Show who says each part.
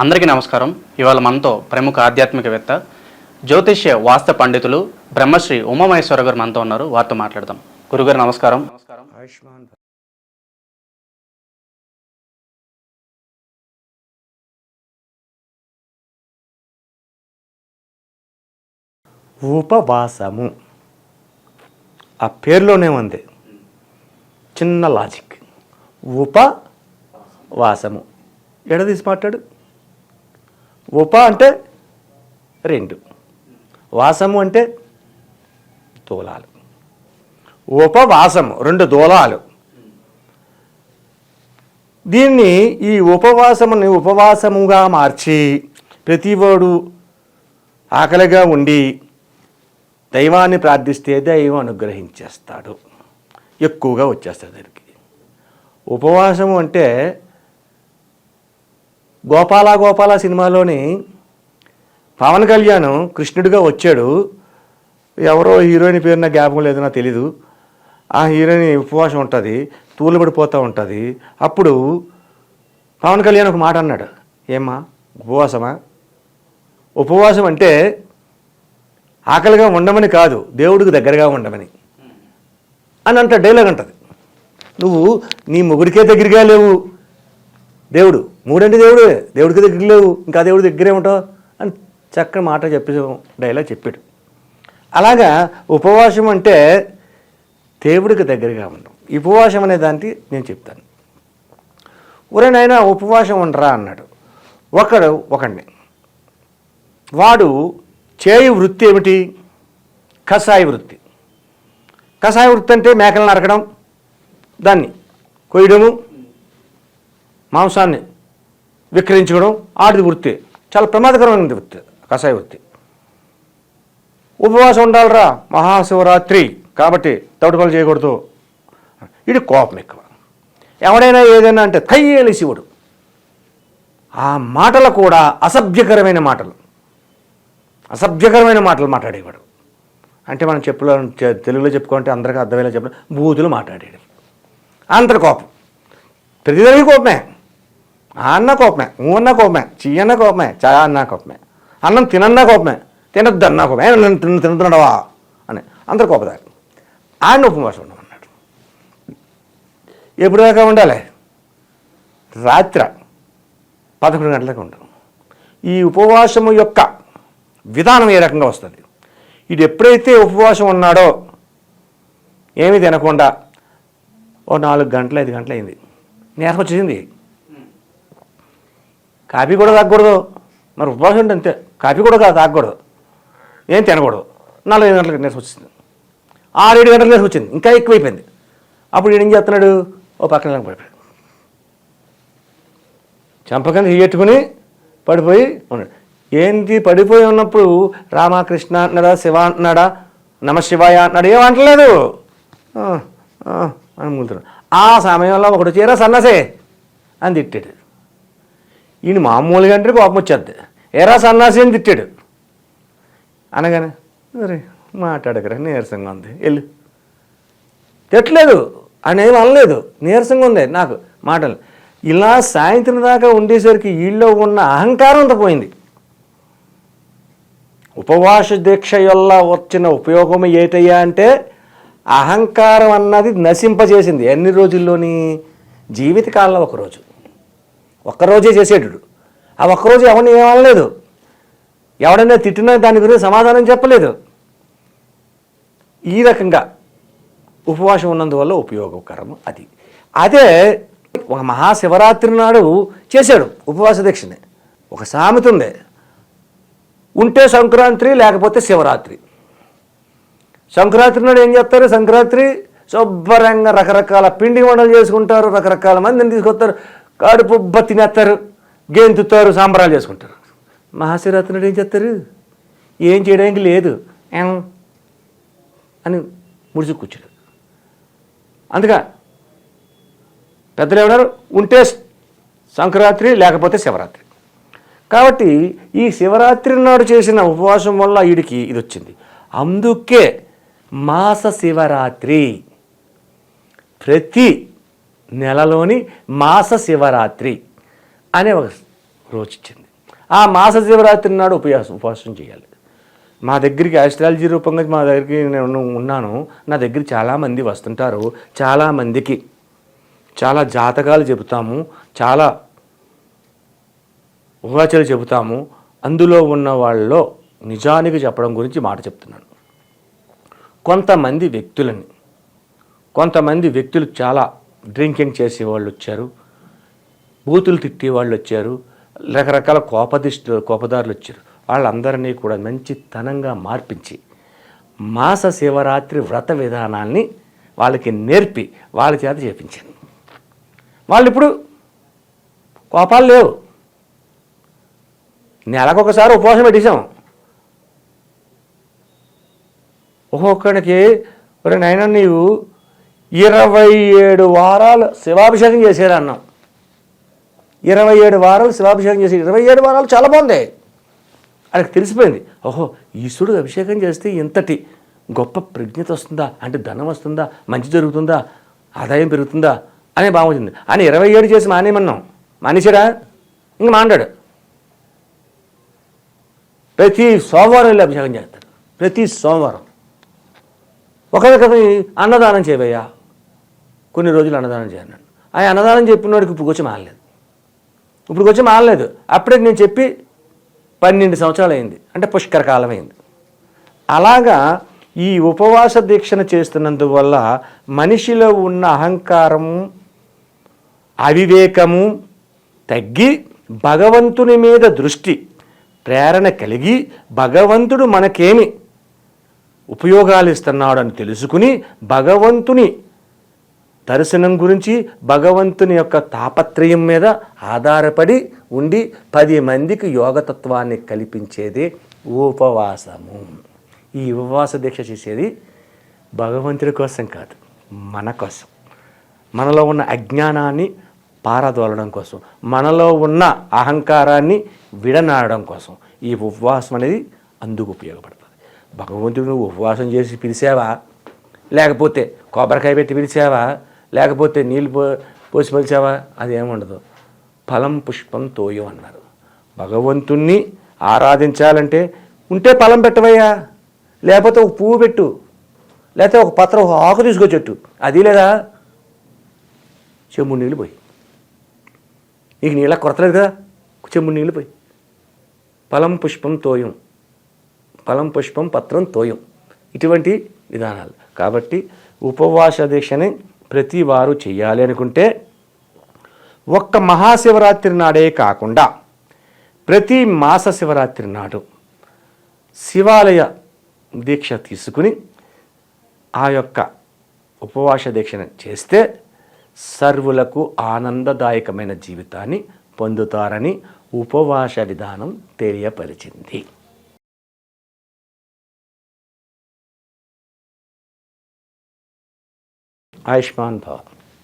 Speaker 1: అందరికీ నమస్కారం. ఇవాళ మనతో ప్రముఖ ఆధ్యాత్మికవేత్త జ్యోతిష్య వాస్త పండితులు బ్రహ్మశ్రీ ఉమామహేశ్వర గారు మనతో ఉన్నారు. వారితో మాట్లాడదాం. గురుగారు నమస్కారం. నమస్కారం
Speaker 2: ఆయుష్మాన్ ఉపవాసము. ఆ పేరులోనే ఉంది. చిన్న లాజిక్. ఉపవాసము. ఎడదీసి మాట్లాడు? ఉప అంటే రెండు. వాసము అంటే దూలాలు ఉపవాసము రెండు దూలాలు. దీన్ని ఈ ఉపవాసముని ఉపవాసముగా మార్చి ప్రతివాడు ఆకలిగా ఉండి దైవాన్ని ప్రార్థిస్తే దైవం అనుగ్రహించేస్తాడు. ఎక్కువగా వచ్చేస్తాడు దానికి. ఉపవాసము అంటే గోపాల గోపాల సినిమాలోని పవన్ కళ్యాణ్ కృష్ణుడిగా వచ్చాడు. ఎవరో హీరోయిన్ పేరు నాకు జ్ఞాపకం లేదన్నా నాకు తెలీదు. ఆ హీరోయిన్ ఉపవాసం ఉంటుంది తూలు పడిపోతూ ఉంటుంది. అప్పుడు పవన్ కళ్యాణ్ ఒక మాట అన్నాడు. ఏమ్మా ఉపవాసమా? ఉపవాసం అంటే ఆకలిగా ఉండమని కాదు దేవుడికి దగ్గరగా ఉండమని. అని అంట డైలాగ్ అంటది. నువ్వు నీ మొగుడికే దగ్గరగా లేవు. దేవుడు. మూడంటే దేవుడు. దేవుడికి దగ్గర లేవు. ఇంకా దేవుడి దగ్గరే ఉంటావు అని చక్కని మాట చెప్పే డైలాగ్ చెప్పాడు. అలాగా ఉపవాసం అంటే దేవుడికి దగ్గరగా ఉండడం ఉపవాసం అనే దానికి నేను చెప్తాను. ఒరే నాయన ఉపవాసం ఉండరా అన్నాడు. ఒకడు ఒకడిని వాడు చేయి వృత్తి ఏమిటి? కషాయ వృత్తి. కషాయ వృత్తి అంటే మేకలు నరకడం. దాన్ని కొయ్యడము. మాంసాన్ని విక్రయించడం ఆడిది వృత్తి. చాలా ప్రమాదకరమైన వృత్తి కషాయ వృత్తి. ఉపవాసం ఉండాలిరా మహాశివరాత్రి. కాబట్టి తౌడుపలు చేయకూడదు. ఇది కోపం ఎక్కువ. ఎవడైనా ఏదైనా అంటే కయ్యేలి శివుడు. ఆ మాటలు కూడా అసభ్యకరమైన మాటలు. అసభ్యకరమైన మాటలు మాట్లాడేవాడు. అంటే మనం చెప్పులో తెలుగులో చెప్పుకుంటే అందరికీ అర్థమయ్యేలా చెప్పడం బూతులు మాట్లాడేవాడు. అంతటి కోపం. ప్రతిదానికి కోపమే. ఆ అన్న కోపమే ఊ అన్న కోపమే చెయ్యన్న కోపమే చా అన్న కోపమే అన్నం తినన్నా కోపమే తినద్దు అన్న కోపమే "ఏ, తిన అని అందరు కోపదారు ఆయన ఉపవాసం ఉండమన్నాడు ఎప్పుడు దాకా ఉండాలి? రాత్రి పదకొండు గంటలకు ఉండడం ఈ ఉపవాసము యొక్క విధానం ఏ రకంగా వస్తుంది? ఇది ఎప్పుడైతే ఉపవాసం ఉన్నాడో ఏమీ తినకుండా ఓ నాలుగు గంటలు ఐదు గంటలు అయింది. నీరసం కాఫీ కూడా తాగకూడదు. మరి ఉపవాసం ఉంటే అంతే. కాఫీ కూడా కాదు తాగకూడదు. ఏం తినకూడదు. నాలుగు ఐదు గంటలకు నేర్చు వచ్చింది. ఆరు ఏడు గంటలకు నేర్చు వచ్చింది. ఇంకా ఎక్కువైపోయింది. అప్పుడు ఏం చేస్తున్నాడు? ఓ పక్కన పడిపోయాడు. చంపకని ఎట్టుకుని పడిపోయి ఉన్నాడు. ఏంటి పడిపోయి ఉన్నప్పుడు రామకృష్ణ అన్నాడా? శివ అంటున్నాడా నమ శివాయ అన్నాడు? ఏం అంటలేదు. అని మూలుతున్నాడు ఆ సమయంలో ఒకడు చీర సన్నసే అని తిట్టాడు. ఈయన మామూలుగా అంటే కోపం వచ్చేద్ది ఏరా సన్నాసి అని తిట్టాడు. అనగానే అరే మాట్లాడకరా నీరసంగా ఉంది. వెళ్ళు. తిట్టలేదు. అని అనలేదు. నీరసంగా ఉంది నాకు మాటలు. ఇలా సాయంత్రం దాకా ఉండేసరికి వీళ్ళలో ఉన్న అహంకారం అంత పోయింది. ఉపవాస దీక్ష వల్ల వచ్చిన ఉపయోగం ఏటయ్యా అంటే అహంకారం అన్నది నశింపజేసింది. ఎన్ని రోజుల్లోని? జీవితకాలంలో ఒకరోజు ఒక్కరోజే చేసేటడు. ఆ ఒక్కరోజు ఎవరిని ఏమనలేదు ఎవడైనా తిట్టినా దాని గురించి సమాధానం చెప్పలేదు. ఈ రకంగా ఉపవాసం ఉన్నందువల్ల ఉపయోగకరం అది. అదే ఒక మహాశివరాత్రి నాడు చేశాడు ఉపవాస దీక్షని. ఒక సామెత ఉంది ఉంటే సంక్రాంతి లేకపోతే శివరాత్రి. సంక్రాంతి నాడు ఏం చేస్తారు? సంక్రాంతి శుభ్రంగా రకరకాల పిండి వంటలు చేసుకుంటారు రకరకాల మందిని తీసుకొస్తారు. కడుపుబ్బ తినేస్తారు గెంతుతారు సాంబరాలు చేసుకుంటారు. మహాశివరాత్రి నాడు ఏం చేస్తారు? ఏం చేయడానికి లేదు. ఏం? అని ముడిచి కూర్చుడు అందుగా పెద్దలు ఏమన్నారు? ఉంటే సంక్రాంతి లేకపోతే శివరాత్రి. కాబట్టి ఈ శివరాత్రి నాడు చేసిన ఉపవాసం వల్ల వీడికి ఇది వచ్చింది. అందుకే మాస శివరాత్రి. ప్రతి నెలలోని మాస శివరాత్రి అనే ఒక రోజు ఇచ్చింది. ఆ మాస శివరాత్రి నాడు ఉపవాసం ఉపవాసం చేయాలి. మా దగ్గరికి ఆస్ట్రాలజీ రూపంగా మా దగ్గరికి నేను ఉన్నాను. నా దగ్గర చాలామంది వస్తుంటారు. చాలామందికి చాలా జాతకాలు చెబుతాము. చాలా ఊహాచలు చెబుతాము. అందులో ఉన్న వాళ్ళలో నిజానికి చెప్పడం గురించి మాట చెప్తున్నాను. కొంతమంది వ్యక్తులని కొంతమంది వ్యక్తులు చాలా డ్రింకింగ్ చేసే వాళ్ళు వచ్చారు బూతులు తిట్టే వాళ్ళు వచ్చారు రకరకాల కోపదిష్టు కోపదారులు వచ్చారు. వాళ్ళందరినీ కూడా మంచి తనంగా మార్పించి మాస శివరాత్రి వ్రత విధానాన్ని వాళ్ళకి నేర్పి వాళ్ళ చేత చేపించాను వాళ్ళు ఇప్పుడు కోపాలు లేవు. నెలకొకసారి ఉపవాసం పెట్టేశాం. ఒక్కొక్కడికి ఒరే నైనా నీవు ఇరవై ఏడు వారాలు శివాభిషేకం చేశారు అన్నాం ఇరవై ఏడు వారాలు శివాభిషేకం చేసి ఇరవై ఏడు వారాలు చాలా బాగుంది. ఆయనకు తెలిసిపోయింది ఓహో ఈశ్వరుడు అభిషేకం చేస్తే ఇంతటి గొప్ప ప్రజ్ఞత వస్తుందా? అంటే ధనం వస్తుందా? మంచి జరుగుతుందా? ఆదాయం పెరుగుతుందా? అనే భావం వచ్చింది. ఆయన ఇరవై ఏడు చేసి మానేమన్నాం. మానేశాడా? ఇంక మాండాడు ప్రతి సోమవారం వెళ్ళి అభిషేకం చేస్తాడు. ప్రతి సోమవారం. ఒకరికని అన్నదానం చేయబోయా కొన్ని రోజులు అన్నదానం చేయన్నాడు ఆ అన్నదానం చెప్పిన వాడికి ఇప్పుడు కొంచెం మానలేదు ఇప్పుడు కొంచెం మానలేదు అప్పుడే నేను చెప్పి పన్నెండు సంవత్సరాలు అయింది. అంటే పుష్కర కాలం అయింది. అలాగా ఈ ఉపవాస దీక్షను చేస్తున్నందువల్ల మనిషిలో ఉన్న అహంకారము అవివేకము తగ్గి భగవంతుని మీద దృష్టి ప్రేరణ కలిగి భగవంతుడు మనకేమి ఉపయోగాలు ఇస్తున్నాడని అని తెలుసుకుని భగవంతుని దర్శనం గురించి భగవంతుని యొక్క తాపత్రయం మీద ఆధారపడి ఉండి పది మందికి యోగతత్వాన్ని కల్పించేది ఉపవాసము. ఈ ఉపవాస దీక్ష చేసేది భగవంతుడి కోసం కాదు మన కోసం. మనలో ఉన్న అజ్ఞానాన్ని పారదోలడం కోసం. మనలో ఉన్న అహంకారాన్ని విడనాడడం కోసం. ఈ ఉపవాసం అనేది అందుకు ఉపయోగపడుతుంది. భగవంతుడు నువ్వు ఉపవాసం చేసి పిలిచావా? లేకపోతే కొబ్బరికాయ పెట్టి పిలిచావా? లేకపోతే నీళ్ళు పో పోసి పలిచావా? అది ఏముండదు. ఫలం పుష్పం తోయం అన్నారు. భగవంతుణ్ణి ఆరాధించాలంటే ఉంటే ఫలం పెట్టవయ్యా. లేకపోతే ఒక పువ్వు పెట్టు. లేకపోతే ఒక పత్రం ఒక ఆకు తీసుకొచ్చెట్టు అది లేదా? చెమ్ము నీళ్ళు పోయి. నీకు నీళ్ళ కొరతలేదు కదా? చెమ్ము నీళ్ళు పోయి. ఫలం పుష్పం తోయం. ఫలం పుష్పం పత్రం తోయం. ఇటువంటి విధానాలు. కాబట్టి ఉపవాస దీక్షని ప్రతి వారు చేయాలి అనుకుంటే ఒక్క మహాశివరాత్రి నాడే కాకుండా ప్రతి మాస శివరాత్రి నాడు శివాలయ దీక్ష తీసుకుని ఆ యొక్క ఉపవాస దీక్షను చేస్తే సర్వులకు ఆనందదాయకమైన జీవితాన్ని పొందుతారని ఉపవాస విధానం తెలియపరిచింది. ఆయుష్మాన్ భవ